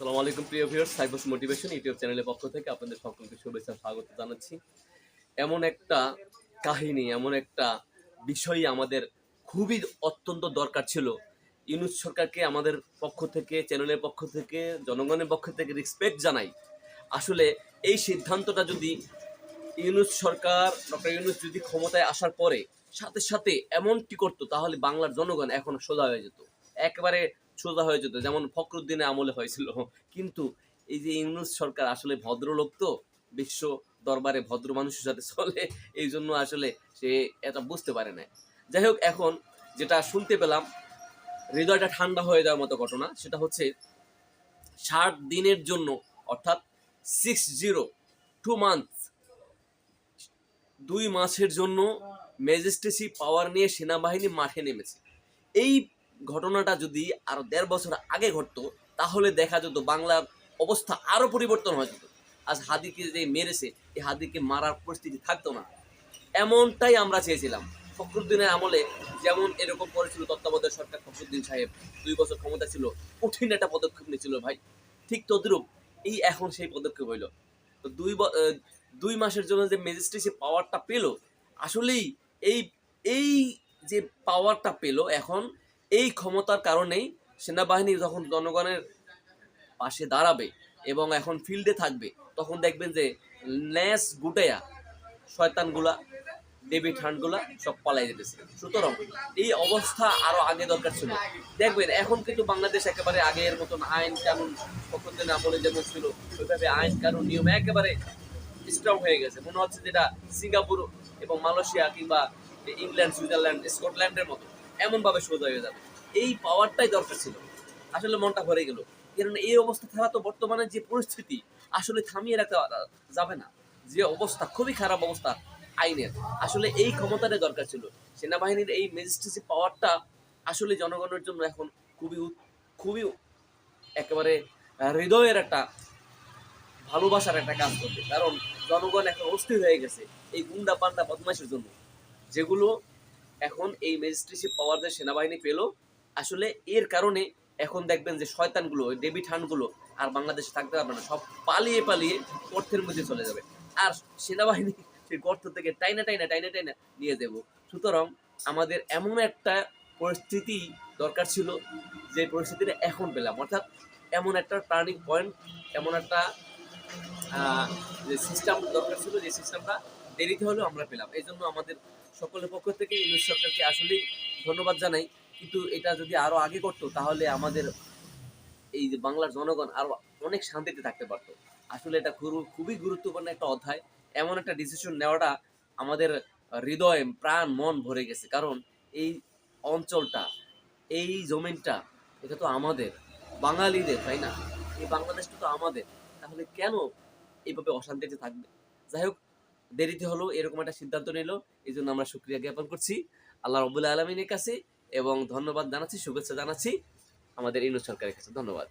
সালামু আলাইকুম, প্রিয় ভিউয়ার্স সাইবস মোটিভেশন ইউটিউব চ্যানেলের পক্ষ থেকে আপনাদের সকলকে শুভেচ্ছা, স্বাগত জানাচ্ছি। এমন একটা কাহিনী, এমন একটা বিষয় আমাদের খুবই অত্যন্ত দরকার ছিল। ইউনুস সরকারকে আমাদের পক্ষ থেকে, চ্যানেলের পক্ষ থেকে, জনগণের পক্ষ থেকে রেসপেক্ট জানাই। আসলে এই সিদ্ধান্তটা যদি ইউনুস সরকার, ডক্টর ইউনুস যদি ক্ষমতায় আসার পরে সাথে সাথে এমনটি করতো, তাহলে বাংলার জনগণ এখন সোজা হয়ে যেত। একেবারে সোজা হয়ে যেত, যেমন ফখরুদ্দিনের আমলে হয়েছিল। কিন্তু এই যে ইউনুস সরকার আসলে ভদ্রলোক তো, বিশ্ব দরবারে ভদ্র মানুষের সাথে চলে, এই জন্য আসলে সে এটা বুঝতে পারে না যাই হোক, এখন যেটা শুনতে পেলাম, হৃদয়টা ঠান্ডা হয়ে যাওয়ার মতো ঘটনা, সেটা হচ্ছে ষাট দিনের জন্য, অর্থাৎ সিক্স জিরো টু মান্থ দুই মাসের জন্য ম্যাজিস্ট্রেসি পাওয়ার নিয়ে সেনাবাহিনী মাঠে নেমেছে। এই ঘটনাটা যদি আরও দেড় বছর আগে ঘটতো, তাহলে দেখা যেত বাংলার অবস্থা আরও পরিবর্তন হয়ে যেত। আজ হাদিকে যে মেরেছে, এই হাদিকে মারার পরিস্থিতি থাকতো না। এমনটাই আমরা চেয়েছিলাম। ফখরুদ্দিনের আমলে যেমন এরকম করেছিল তত্ত্বাবধায়ক সরকার ফখরুদ্দিন সাহেব, দুই বছর ক্ষমতা ছিল, কঠিন একটা পদক্ষেপ নিয়েছিল ভাই। ঠিক তদ্রুপ এই এখন সেই পদক্ষেপ হইল। তো দুই দুই মাসের জন্য যে ম্যাজিস্ট্রেসি পাওয়ারটা পেল, আসলেই এই এই যে পাওয়ারটা পেল এখন এই ক্ষমতার কারণেই সেনাবাহিনী যখন জনগণের পাশে দাঁড়াবে এবং এখন ফিল্ডে থাকবে, তখন দেখবেন যে ন্যাস গুটাইয়া শয়তানগুলা, ডেভিড হান্টগুলা সব পালাই যেতেছে সুতরাং এই অবস্থা আরও আগে দরকার ছিল। দেখবেন, এখন কিন্তু বাংলাদেশ একেবারে আগের মতন আইন কানুন কখন আমলে যেমন ছিল, ওইভাবে আইন কানুন নিয়ম একেবারে স্ট্রং হয়ে গেছে। মনে হচ্ছে যেটা সিঙ্গাপুর এবং মালয়েশিয়া কিংবা ইংল্যান্ড, সুইজারল্যান্ড, স্কটল্যান্ডের মতো। এমনভাবে সোজা হয়ে যাবে। এই পাওয়ারটাই দরকার ছিল। আসলে মনটা ভরে গেল। কারণ এই অবস্থা ছাড়া তো বর্তমানে যে পরিস্থিতি, আসলে থামিয়ে রাখা যাবে না। যে অবস্থা, খুবই খারাপ অবস্থা, আইনের। আসলে এই ক্ষমতাটাই দরকার ছিল। সেনাবাহিনীর এই ম্যাজিস্ট্রেসি পাওয়ারটা আসলে জনগণের জন্য এখন খুবই খুবই একেবারে হৃদয়ের একটা ভালোবাসার একটা কাজ করবে। কারণ জনগণ এখন অস্থির হয়ে গেছে এই গুন্ডা পান্ডা বদমাইশের জন্য। যেগুলো এখন এই ম্যাজিস্ট্রেসি পাওয়ার যে সেনাবাহিনী পেল, আসলে এর কারণে এখন দেখবেন যে শয়তানগুলো ডেবিট হানগুলো আর বাংলাদেশে থাকতে পারবে না, সব পালিয়ে পালিয়ে অর্থের মধ্যে চলে যাবে। আর সেনাবাহিনী সেই গর্ত থেকে টাইনা টাইনা টাইনা টাইনা নিয়ে দেব সুতরাং আমাদের এমন একটা পরিস্থিতি দরকার ছিল, যে পরিস্থিতিটা এখন পেলাম। অর্থাৎ এমন একটা টার্নিং পয়েন্ট এমন একটা যে সিস্টেম দরকার ছিল, যে সিস্টেমটা দেরিতে হলেও আমরা পেলাম। এই জন্য আমাদের সকলের পক্ষ থেকে ইউনিট সরকারকে আসলেই ধন্যবাদ জানাই। কিন্তু এটা যদি আরও আগে করতো, তাহলে আমাদের এই যে বাংলার জনগণ আরও অনেক শান্তিতে থাকতে পারতো। আসলে এটা খুব- খুবই গুরুত্বপূর্ণ একটা অধ্যায়। এমন একটা ডিসিশন নেওয়াটা আমাদের হৃদয় প্রাণ, মন ভরে গেছে। কারণ এই অঞ্চলটা, এই জমিনটা, এটা তো আমাদের। বাঙালিদের, তাই না? এই বাংলাদেশটা তো আমাদের। তাহলে কেন এইভাবে অশান্তিতে থাকবে? যাই হোক, দেরিতে হলো, এরকম একটা সিদ্ধান্ত নিল এই জন্য আমরা সুক্রিয়া জ্ঞাপন করছি। আল্লাহ রবুল্লা আলমিনের কাছে এবং ধন্যবাদ জানাচ্ছি, শুভেচ্ছা জানাচ্ছি। আমাদের ইনু সরকারের কাছে, ধন্যবাদ।